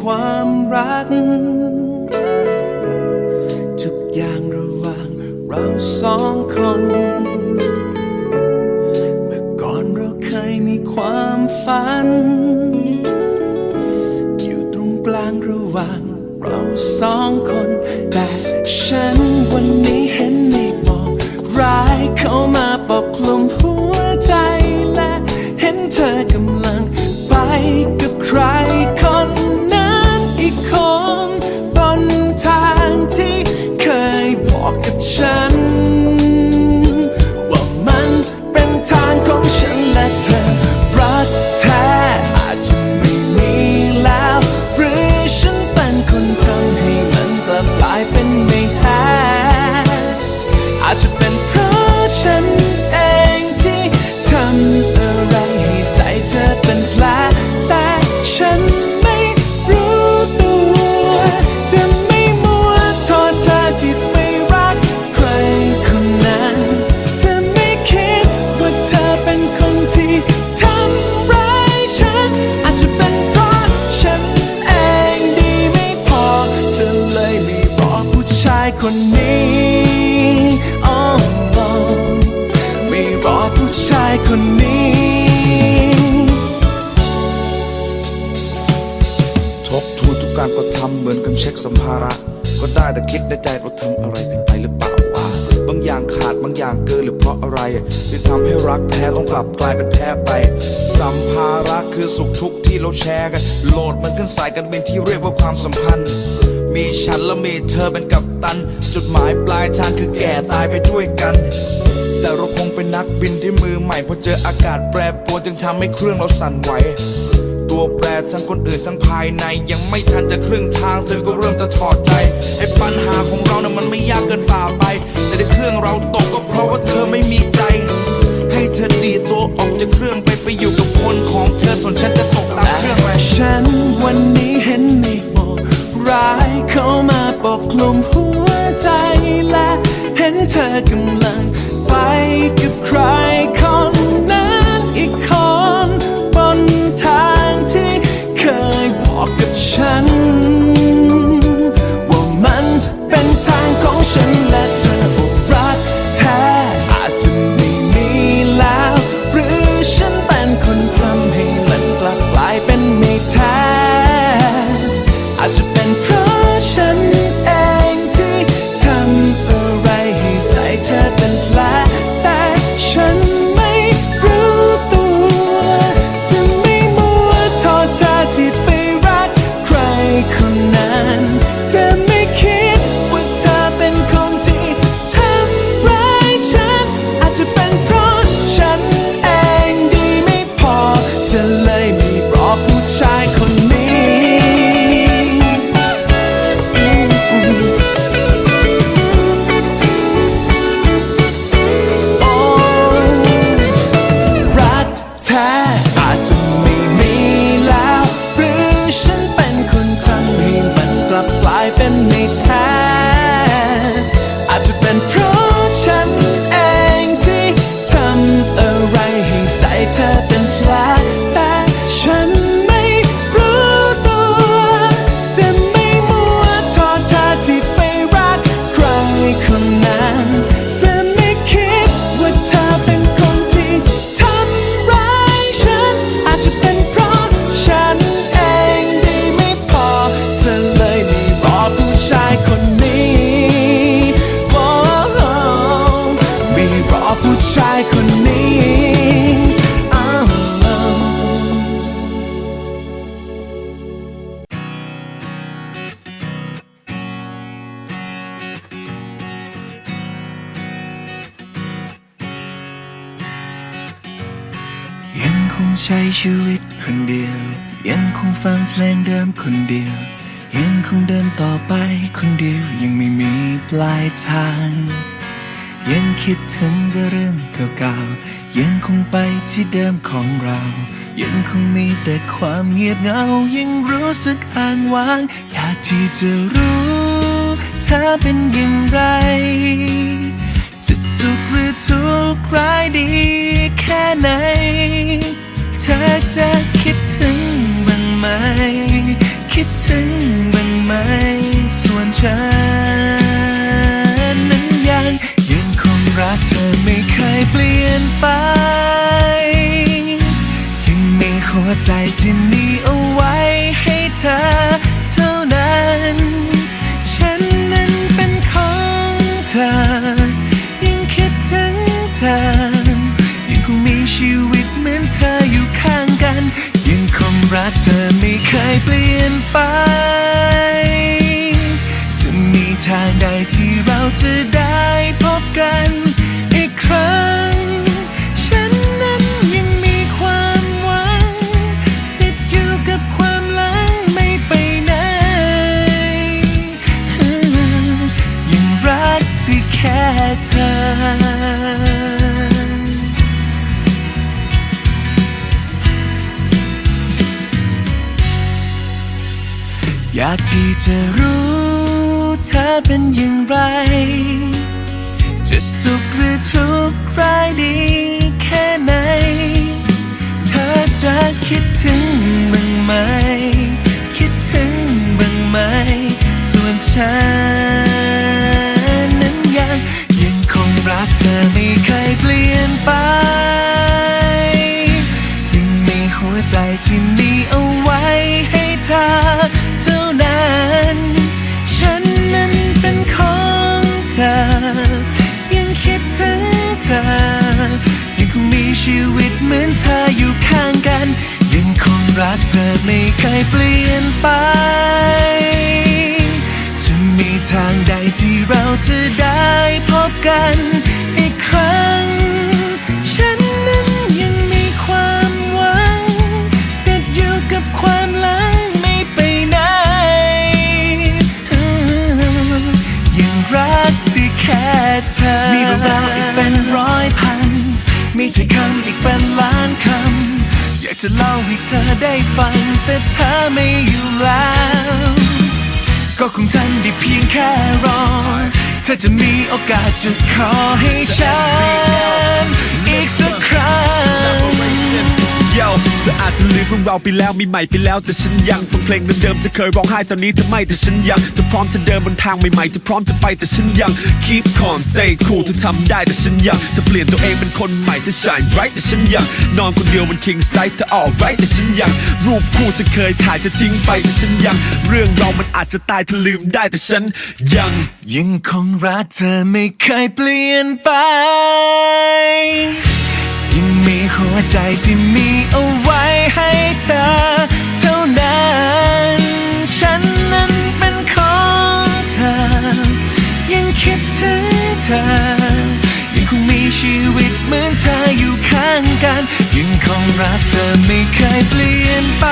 ความรัก ทุกอย่างระหว่างเราสองคน เมื่อก่อนเราเคยมีความฝัน อยู่ตรงกลางระหว่างเราสองคน แต่ฉันวันนี้เห็นเมฆหมอกร้ายเข้ามา ทวนทุกการกระทำเหมือนกับเช็คสัมภาระ ก็ได้แต่คิดในใจเราทำอะไรผิดไปหรือเปล่าวะบางอย่างขาดบางอย่างเกินหรือเพราะอะไร ที่ทำให้รักแท้ต้องกลับกลายเป็นแพ้ไป สัมภาระคือสุขทุกข์ที่เราแชร์กัน โหลดมันขึ้นสายกันเป็นที่เรียกว่าความสัมพันธ์ มีฉันและมีเธอเป็นกัปตัน จุดหมายปลายทางคือแก่ตายไปด้วยกันแต่เราคงเป็นนักบินที่มือใหม่พอเจออากาศแปรปรวนจึงทำให้เครื่องเราสั่นไหว ตัวแปรทั้งคนอื่นทั้งภายใน ยังไม่ทันจะครึ่งทางเธอก็เริ่มจะถอดใจไอ้ปัญหาของเรานะ่ะมันไม่ยากเกินฝ่าไป แต่ที่เครื่องเราตกก็เพราะว่าเธอไม่มีใจ ให้เธอดีตัวออกจากเครื่องไปไปอยู่กับคนของเธอส่วนฉันจะตกตามเครื่องไปฉันวันนี้เห็นเมฆหมอกร้ายเข้ามาปกคลุมหัวใจและ เห็นเธอกำลัง ไคงใช้ชีวิตคนเดียว ยังคงฟังเพลงเดิมคนเดียว ยังคงเดินต่อไปคนเดียว ยังไม่มีปลายทาง ยังคิดถึงแต่เรื่องเก่าๆ ยังคงไปที่เดิมของเรา ยังคงมีแต่ความเงียบเหงา ยังรู้สึกอ้างว้าง อยากที่จะรู้เธอเป็นอย่างไรจะสุขหรือทุกข์ร้ายดีแค่ไหน เธอจะคิดถึงบ้างไหม คิดถึงบ้างไหม ส่วนฉันนั้นยังยังคงรักเธอไม่เคยเปลี่ยนไป ยังมีหัวใจที่มีเอา อยากที่จะรู้เธอเป็นอย่างไร จะสุขหรือทุกข์ร้ายดีแค่ไหน เธอจะคิดถึงบ้างไหม คิดถึงบ้างไหม ส่วนฉันนั้นยังยังคงรักเธอไม่เคยเปลี่ยนไป ชีวิตเหมือนเธออยู่ข้างกัน ยังคงรักเธอไม่เคยเปลี่ยนไป จะมีทางใดที่เราจะได้พบกัน มีถ้อยคำอีกเป็นล้านคำ อยากจะเล่าให้เธอได้ฟัง แต่เธอไม่อยู่แล้ว ก็คงทำได้เพียงแค่รอ เธอจะมีโอกาสจะขอให้ฉัน โยเธออาจจะลืมเรื่องเราวไปแล้วมีใหม่ไปแล้วแต่ฉันยังฟังเพลงเดิมๆเธอเคยร้องไห้ตอนนี้เธอไม่แต่ฉันยังเธอพร้อมจะเดินบนทางใหม่ๆเธอพร้อมจะไปแต่ฉันยัง keep calm stay cool เธอทำได้แต่ฉันยังเธอเปลี่ยนตัวเองเป็นคนใหม่เธอ shine bright แต่ฉันยังนอนคนเดียวบน king size เธอ alright แต่ฉันยัง รูปคู่เธอเคยถ่ายเธอทิ้งไปแต่ฉันยัง เรื่องเรามันอาจจะตายเธอลืมได้แต่ฉันยัง ยังคงรักเธอไม่เคยเปลี่ยนไป หัวใจที่มีเอาไว้ให้เธอ เท่านั้น ฉันนั้นเป็นของเธอ ยังคิดถึงเธอ ยังคงมีชีวิตเหมือนเธออยู่ข้างกัน ยังคงรักเธอไม่เคยเปลี่ยนไป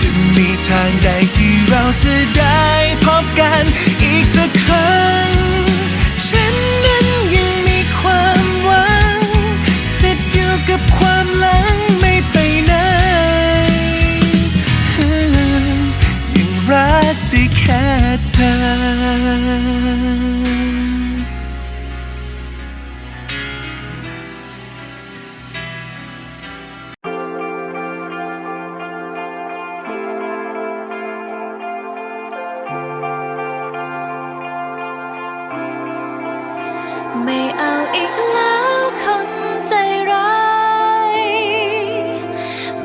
จะมีทางใดที่เราจะได้พบกัน อีกแล้วคนใจร้าย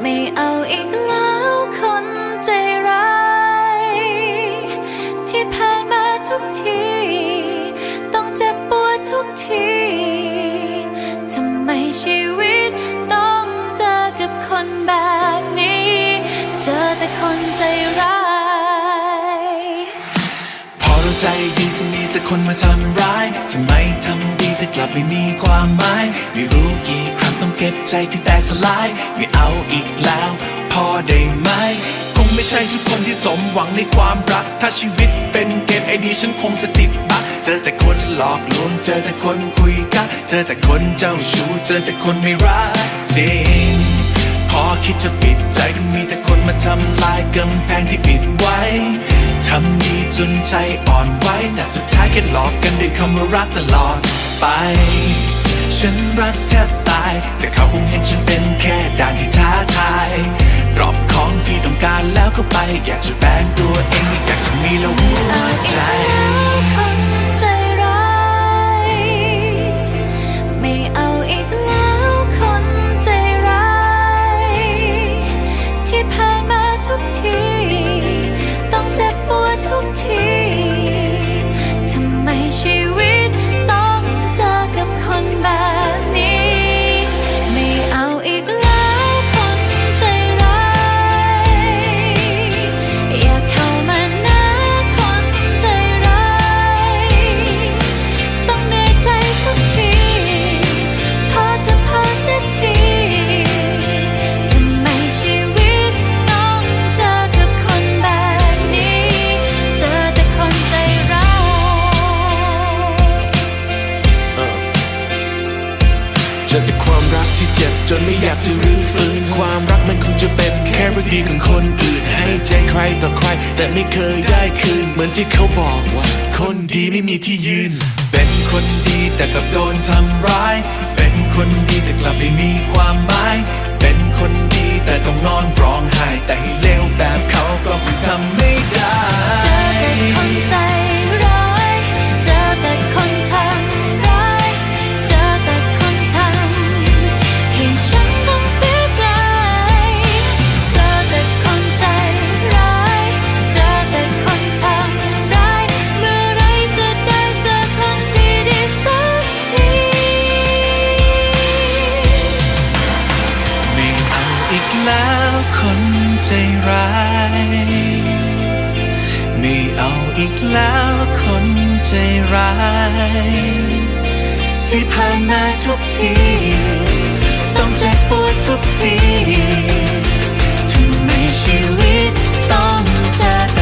ไม่เอาอีกแล้วคนใจร้าย ที่ผ่านมาทุกที ต้องเจ็บปวดทุกทีทำไมชีวิตต้องเจอกับคนแบบนี้ เจอแต่คนใจร้าย พอเราใจดี คนมาทำร้ายทำไมทำดีแต่กลับไม่มีความหมาย ไม่รู้กี่ครั้งต้องเก็บใจที่แตกสลาย ไม่เอาอีกแล้ว พอได้ไหม คงไม่ใช่ทุกคนที่สมหวังในความรัก ถ้าชีวิตเป็นเกมไอดีฉันคงจะติดบักเจอแต่คนหลอกลวง เจอแต่คนคุยกักเจอแต่คนเจ้าชู้ เจอแต่คนไม่รักจริง พอคิดจะปิดใจก็มีแต่คนมาทำลายกำแพงที่ปิดไว้ ทำดีจนใจอ่อนไหวแต่สุดท้ายแค่หลอกกันด้วยคำว่ารักตลอดไป ฉันรักแทบตาย แต่เขาคงเห็นฉันเป็นแค่ด่านที่ท้าทายรอปของที่ต้องการแล้วก็ไป อยากจะแบนตัวเองไม่อยากจะมีแล้วหัวใจ จอแต่ความรักที่เจ็บจนไม่อยากจะรื้อฟื้น ความรักมันคงจะเป็นแค่เรื่องดีของคนอื่น ให้ใจใครต่อใคร แต่ไม่เคยได้คืน เหมือนที่เขาบอกว่า คนดีไม่มีที่ยืน เป็นคนดีแต่กลับโดนทำร้าย เป็นคนดีแต่กลับไม่มีความหมาย เป็นคนดีแต่ต้องนอนร้องไห้แต่ให้เลวแบบเขาก็คงทำไม่ได้เจอแต่คนใจ แล้วคนใจร้าย ไม่เอาอีกแล้วคนใจร้าย ที่ผ่านมาทุกที ต้องเจ็บปวดทุกทีทำไมชีวิตต้องเจอ